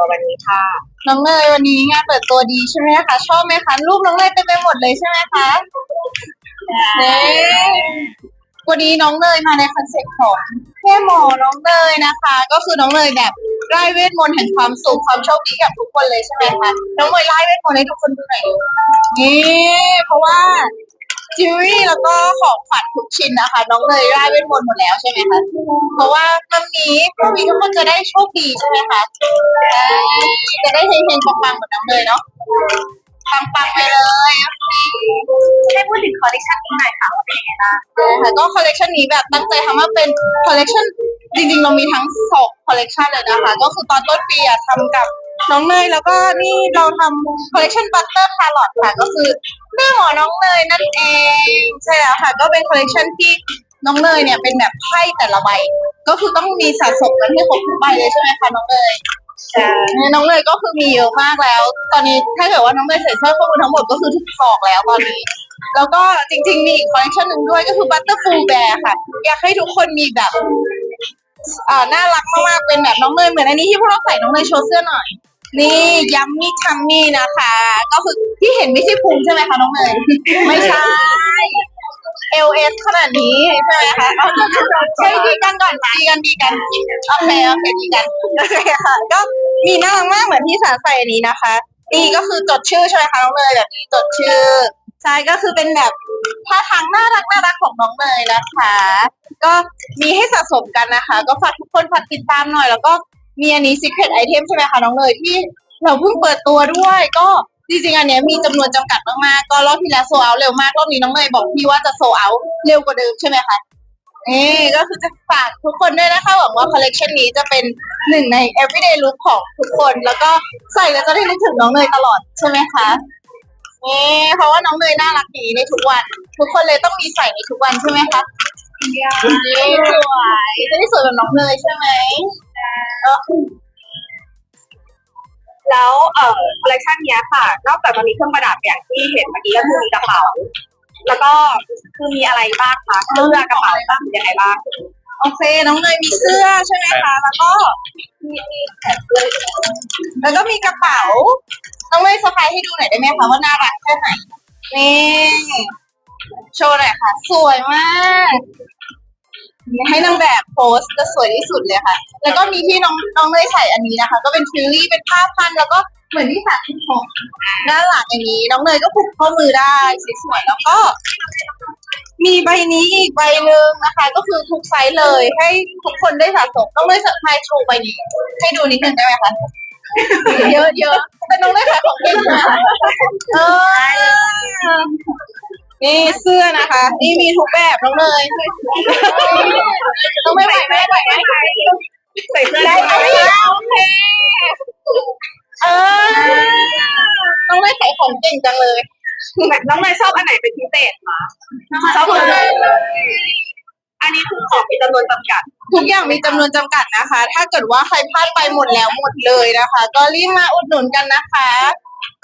ตัววันนี้ค่ะ น้องเนยวันนี้งานเปิดตัวดีใช่ไหมคะชอบไหมคะรูปน้องเนยเต็มไปหมดเลยใช่ไหมคะเน่วันนี้น้องเนยมาในคอนเซ็ปต์ของแค่หมอน้องเนยนะคะ ก็คือน้องเนยแบบไล่เวทมนต์แห่งความสุขความโชคดีกับทุกคนเลยใช่ไหมคะน้องเนยไล่เวทมนต์ให้ทุกคนดูหน่อยนี่เพราะว่า จิวเวลรี่แล้วก็ของขวัญทุกชิ้นนะคะ น้องเนยไล่เวทมนต์หมดแล้วใช่ไหมคะ เพราะว่ามันนี้พวกนี้ทุกคนจะได้โชคดีใช่ไหมคะใช่จะได้เฮงๆปังๆเหมือนน้องเนยเนาะปังๆไปเลยให้พูดถึงคอลเลคชันนี้หน่อยค่ะว่าเป็นยังไงบ้างใช่ค่ะก็คอลเลกชันนี้แบบตั้งใจทำมาเป็นคอลเลกชันจริงๆเรามีทั้งสองคอลเลกชันเลยนะคะ ก็คือตอนต้นปีอะทำกับ น้องเนยแล้วก็นี่เราทำคอลเลกชันบัตเตอร์คาร์ลอตค่ะ ก็คือหน้าหมอน้องเนยนั่นเองใช่แล้วค่ะ ก็เป็นคอลเลกชันที่น้องเนยเนี่ยเป็นแบบไพ่แต่ละใบ ก็คือต้องมีสะสมกันให้ครบทุกใบเลยใช่ไหมคะน้องเนยใช่น้องเนยก็คือมีเยอะมากแล้ว ตอนนี้ถ้าเกิดว่าน้องเนยใส่เสื้อข้อมูลทั้งหมดก็คือถูกสอกแล้วตอนนี้ แล้วก็จริงๆมีอีกคอลเลคชันหนึ่งด้วยก็คือ Butterful Bear ค่ะ อยากให้ทุกคนมีแบบ อ่าน่ารักมากๆเป็นแบบน้องเนยเหมือนอันนี้ที่พวกเราใส่น้องเนยโชว์เสื้อหน่อย นี่ยัมมี่ทัมมี่นะคะ ก็คือที่เห็นไม่ใช่พุงใช่ไหมคะน้องเนยไม่ใช่ LS ขนาดนี้ใช่ไหมคะเอาใช่ดีกันก่อนดีกันดีกันโอเคโอเคดีกันโอเคค่ะก็มีน่ารักมากเหมือนที่สาใส่อันนี้นะคะ นี่ก็คือจดชื่อใช่ไหมคะน้องเนยแบบนี้จดชื่อใช่ก็คือเป็นแบบ ท่าทางน่ารักน่ารักของน้องเนยนะคะ ก็มีให้สะสมกันนะคะ ก็ฝากทุกคนฝากติดตามหน่อย แล้วก็มีอันนี้ secret item ใช่ไหมคะน้องเนยที่เราเพิ่งเปิดตัวด้วย ก็จริงๆอันเนี้ยมีจำนวนจำกัดมากๆก็รอบที่แล้วโซเอาเร็วมากรอบนี้น้องเนยบอกพี่ว่าจะโซเอาเร็วกว่าเดิมใช่ไหมคะนี่ก็คือจะฝากทุกคนด้วยนะคะหวังว่าคอลเลกชันนี้จะเป็นหนึ่งใน everyday look ของทุกคน แล้วก็ใส่แล้วจะได้นึกถึงน้องเนยตลอดใช่ไหมคะ นี่เพราะว่าน้องเนยน่ารักดีในทุกวัน ทุกคนเลยต้องมีใส่ในทุกวันใช่ไหมคะนี่สวยจะได้สวยแบบน้องเนยใช่ไหมเออแล้วเอ่อคอลเลคชันเนี้ยค่ะ นอกจากจะมีเครื่องประดับอย่างที่เห็นเมื่อกี้ก็คือมีกระเป๋า แล้วก็คือมีอะไรบ้างคะเสื้อกระเป๋าบ้างยังไงบ้าง โอเค น้องเนยมีเสื้อใช่ไหมคะ แล้วก็มีมีแขนเลยแล้วก็มีกระเป๋า น้องเนยสะพายให้ดูหน่อยได้ไหมคะว่าน่ารักแค่ไหน นี่โชว์หน่อยค่ะ สวยมากให้นางแบบโพสจะสวยที่สุดเลยค่ะ แล้วก็มีที่น้องน้องเนยใส่อันนี้นะคะ ก็เป็นทิลลี่เป็นผ้าพัน แล้วก็เหมือนที่สาธิตผมด้านหลังอย่างนี้ น้องเนยก็ผูกข้อมือได้สวยๆแล้วก็ มีใบนี้อีกใบหนึ่งนะคะ ก็คือทุกไซส์เลยให้ทุกคนได้สะสมต้องได้สะพายโชว์ใบนี้ ให้ดูนิดนึงได้ไหมคะ เยอะเยอะแต่น้องได้ขายของเก่งนะเออนี่เสื้อนะคะ นี่มีทุกแบบน้องเนยต้องไม่ไหวไหมไหวไหมใส่เสื้อได้ได้ไหมโอเคเออต้องได้ขายของเก่งจังเลยน้องเนยชอบอันไหนเป็นพิเศษคะชอบหมดเลย อันนี้คือของมีจำนวนจำกัด ทุกอย่างมีจำนวนจำกัดนะคะ ถ้าเกิดว่าใครพลาดไปหมดแล้วหมดเลยนะคะ ก็รีบมาอุดหนุนกันนะคะ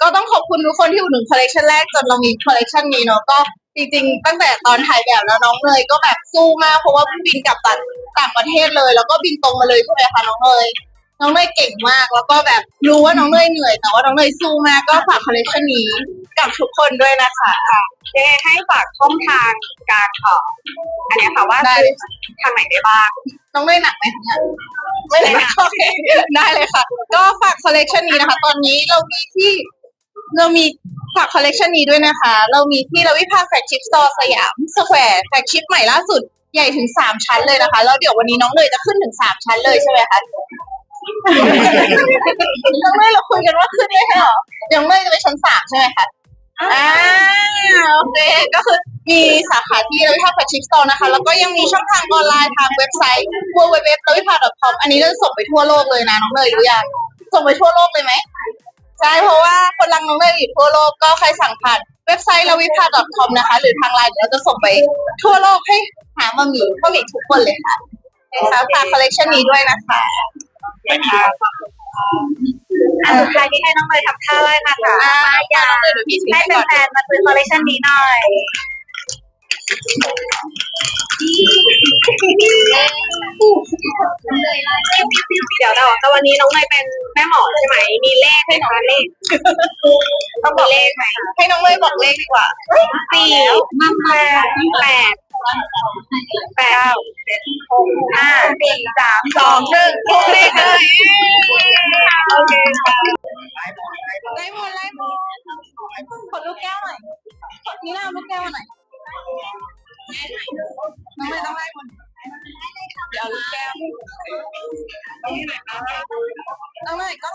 ก็ต้องขอบคุณทุกคนที่อุดหนุนคอลเลคชันแรกจนเรามีคอลเลคชันนี้เนาะก็จริงๆ ตั้งแต่ตอนถ่ายแบบแล้วน้องเนยก็แบบสู้มากเพราะว่าบินกลับต่างต่างประเทศเลย แล้วก็บินตรงมาเลยใช่ไหมคะน้องเนย น้องเนยเก่งมากแล้วก็แบบรู้ว่าน้องเนยเหนื่อย แต่ว่าน้องเนยสู้มากก็ฝากคอลเลคชันนี้กับทุกคนด้วยนะคะเจ๊ให้ฝากช่องทางการเอ่ออันเนี้ยค่ะว่าได้ซื้อทางไหนได้บ้าง น้องเนยหนักไหมคะเนี่ยไม่ได้หนักโอเคได้เลยค่ะ ก็ฝากคอลเลกชันนี้นะคะ ตอนนี้เรามีที่ เรามีฝากคอลเลกชันนี้ด้วยนะคะ เรามีที่เราวิภาแฟกชิปสโตร์สยามสแควร์แฟกชิปใหม่ล่าสุดใหญ่ถึงสามชั้นเลยนะคะ แล้วเดี๋ยววันนี้น้องเนยจะขึ้นถึงสามชั้นเลยใช่ไหมคะ น้องเนยเราคุยกันว่าขึ้นไม่ใช่เหรอเดี๋ยวน้องเนยจะไปชั้นสามใช่ไหมคะอ่าโอเคก็คือมีสาขาที่เราวิภาแฟกชิปสโตร์นะคะ แล้วก็ยังมีช่องทางออนไลน์ทางเว็บไซต์ www.lavipa.com อันนี้เราส่งไปทั่วโลกเลยนะน้องเนยรู้ยังส่งไปทั่วโลกเลยไหมใช่เพราะว่าคนรังน้องเนยอยู่ทั่วโลกก็ใครสั่งผ่านเว็บไซต์ lavipa.com นะคะ หรือทางไลน์เดี๋ยวเราจะส่งไปทั่วโลกให้หามามีก็มีทุกคนเลยค่ะนะคะฝากคอลเลคชันนี้ด้วยนะคะนะ คะอันสุดท้ายที่ให้น้องเนยทำท่าไหว้ค่ะอ่าอยากเดี๋ยวพี่ถือให้ให้ก่อนแฟนๆมาซื้อคอลเลคชันนี้หน่อยเดี๋ยวแต่ว่าแต่วันนี้น้องเนยเป็นแม่หมอใช่ไหม มีเลขไหมคะเลข ต้องบอกเลขไหม ให้น้องเลยบอกเลขดีกว่าสี่แปดแปด แปดหกห้าสี่สามสองหนึ่งทุกเลขเลยโอเคค่ะไล่หมดไล่หมดขอลูกแก้วหน่อยนี่นะลูกแก้วหน่อยน้องเลยต้องไล่หมดเดี๋ยวเอาลูกแก้วน้องเลยก็